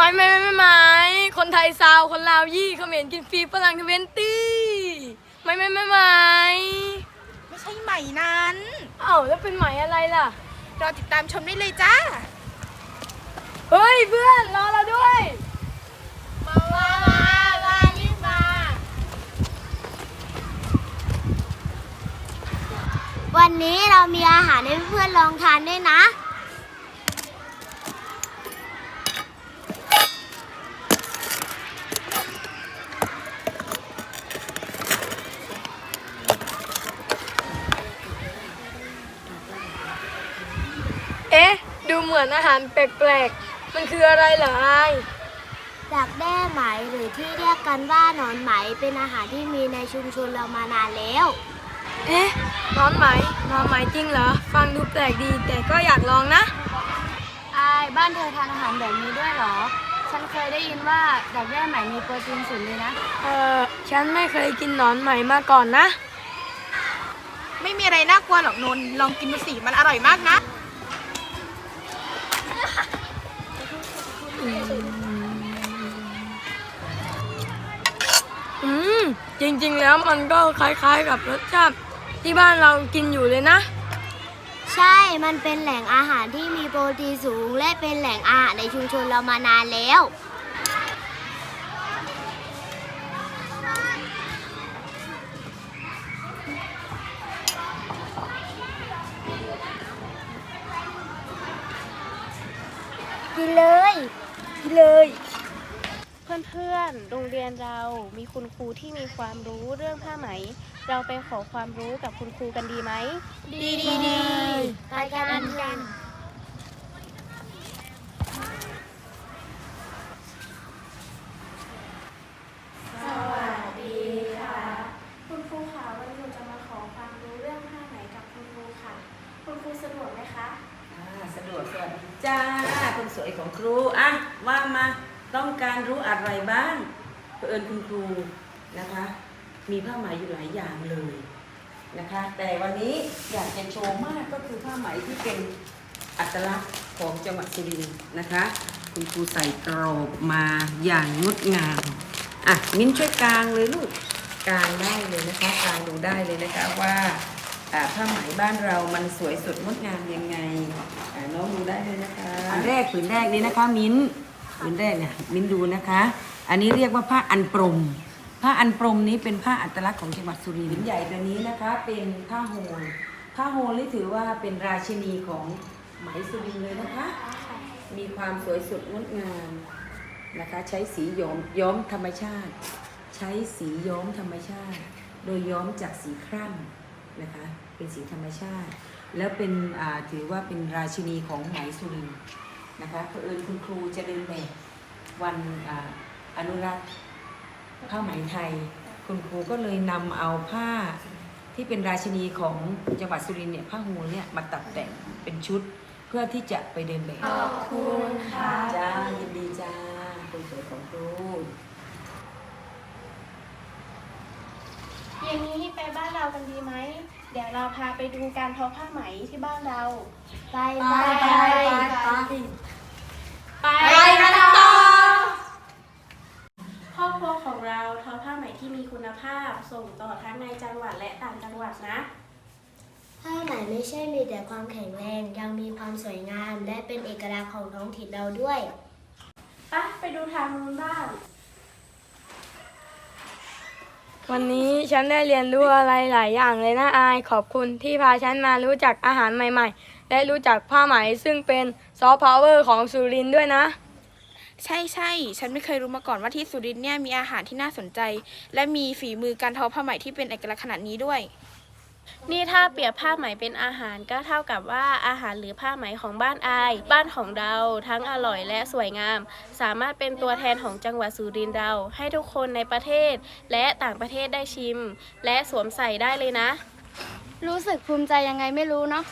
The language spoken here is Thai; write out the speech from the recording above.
ไม่ไม่ไม่ไม่คนไทยซาวคนลาวยี่เขมรกินฟรีฝรั่งทเวนตี้ไม่ไม่ไม่ไม่ไม่ใช่ใหม่นั้นเอ้าแล้วเป็นไหม่อะไรล่ะ รอติดตามชมได้เลยจ้า เฮ้ยเพื่อนรอเราด้วย มามามารีบมาวันนี้เรามีอาหารให้เพื่อนลองทานด้วยนะ เอ๊ะ ดูเหมือนอาหารแปลกๆ มันคืออะไรเหรอไอายดักแด้ไหมหรือที่เรียกกันว่าหนอนไหมเป็นอาหารที่มีในชุมชนเรามานานแล้ว เอ๊ะนอนไหมนอนไหมจริงเหรอ ฟังดูแปลกดีแต่ก็อยากลองนะ อายบ้านเธอทานอาหารแบบนี้ด้วยเหรอ ฉันเคยได้ยินว่าดักแด้ไหมมีโปรตีนสูงเลยนะ เออฉันไม่เคยกินหนอนไหมมาก่อนนะ ไม่มีอะไรน่ากลัวหรอกนนท์ลองกินดูสิมันอร่อยมากนะ อืมจริงๆแล้วมันก็คล้ายๆกับรสชาติที่บ้านเรากินอยู่เลยนะ ใช่ มันเป็นแหล่งอาหารที่มีโปรตีนสูง และเป็นแหล่งอาหารในชุมชนเรามานานแล้ว กินเลย กินเลย เพื่อนๆ โรงเรียนเรามีคุณครูที่มีความรู้เรื่องผ้าไหม เราไปขอความรู้กับคุณครูกันดีไหม ดีดีดีไปกันกันคุณครูค่ะวันนี้หนูจะมาขอความรู้เรื่องผ้าไหมกับคุณครูค่ะ คุณครูสะดวกไหมคะอ่า สะดวกสวัสดีจ้าคนสวยของครูอะว่ามาต้องการรู้อะไรบ้างเผอิญคุณครูนะคะ มีผ้าไหมอยู่หลายอย่างเลยนะคะ แต่วันนี้อยากจะโชว์มากก็คือผ้าไหมที่เป็นอัตลักษณ์ของจังหวัดสุรินทร์นะคะ คุณครูใส่กรอบมาอย่างงดงามอะมิ้นช่วยกลางเลยลูกกลางได้เลยนะคะกลางดูได้เลยนะคะว่าอ่า ผ้าไหมบ้านเรามันสวยสดงดงามยังไงอ่าน้องดูได้เลยนะคะอันแรกผืนแรกนี้นะคะ มิ้นผืนแรกเนี่ยมิ้นดูนะคะ อันนี้เรียกว่าผ้าอันปรมผ้าอันปรมนี้เป็นผ้าอัตลักษณ์ของจังหวัดสุรินทร์ผืนใหญ่ตัวนี้นะคะ เป็นผ้าโฮลผ้าโฮลนี่ถือว่าเป็นราชินีของไหมสุรินทร์เลยนะคะ มีความสวยสดงดงามนะคะ ใช้สีย้อมย้อมธรรมชาติ ใช้สีย้อมธรรมชาติ โดยย้อมจากสีครั่ำ นะคะ เป็นสีธรรมชาติ แล้วเป็นอ่าถือว่าเป็นราชินีของไหมสุรินทร์นะคะเผอิญคุณครูจะเดินแบบวันอาอนุรักษ์ผ้าไหมไทย คุณครูก็เลยนำเอาผ้าที่เป็นราชินีของจังหวัดสุรินทร์เนี่ยผ้าหูเนี่ยมาตัดแต่งเป็นชุดเพื่อที่จะไปเดินแบบขอบคุณค่ะจ้ายินดีจ้าคนสวยของครู ย็นนี้ไปบ้านเรากันดีไหม เดี๋ยวเราพาไปดูการทอผ้าไหมที่บ้านเราไปไปไปไปไปไปกันต่อครอบครัวของเราทอผ้าไหมที่มีคุณภาพส่งต่อทั้งในจังหวัดและต่างจังหวัดนะ ผ้าไหมไม่ใช่มีแต่ความแข็งแรงยังมีความสวยงาม และเป็นเอกลักษณ์ของท้องถิ่นเราด้วยไปไปดูทางนู้นบ้าง วันนี้ฉันได้เรียนรู้อะไรหลายอย่างเลยนะอาย ขอบคุณที่พาฉันมารู้จักอาหารใหม่ ๆ และรู้จักผ้าไหมซึ่งเป็นซอฟต์พาวเวอร์ของสุรินทร์ด้วยนะ ใช่ใช่ฉันไม่เคยรู้มาก่อนว่าที่สุรินทร์เนี่ยมีอาหารที่น่าสนใจ และมีฝีมือการทอผ้าไหมที่เป็นเอกลักษณ์ขนาดนี้ด้วย นี่ถ้าเปรียบผ้าไหมเป็นอาหารก็เท่ากับว่าอาหารหรือผ้าไหมของบ้านอาย บ้านของเราทั้งอร่อยและสวยงาม สามารถเป็นตัวแทนของจังหวัดสุรินทร์เราให้ทุกคนในประเทศ และต่างประเทศได้ชิม และสวมใส่ได้เลยนะ รู้สึกภูมิใจยังไงไม่รู้เนาะ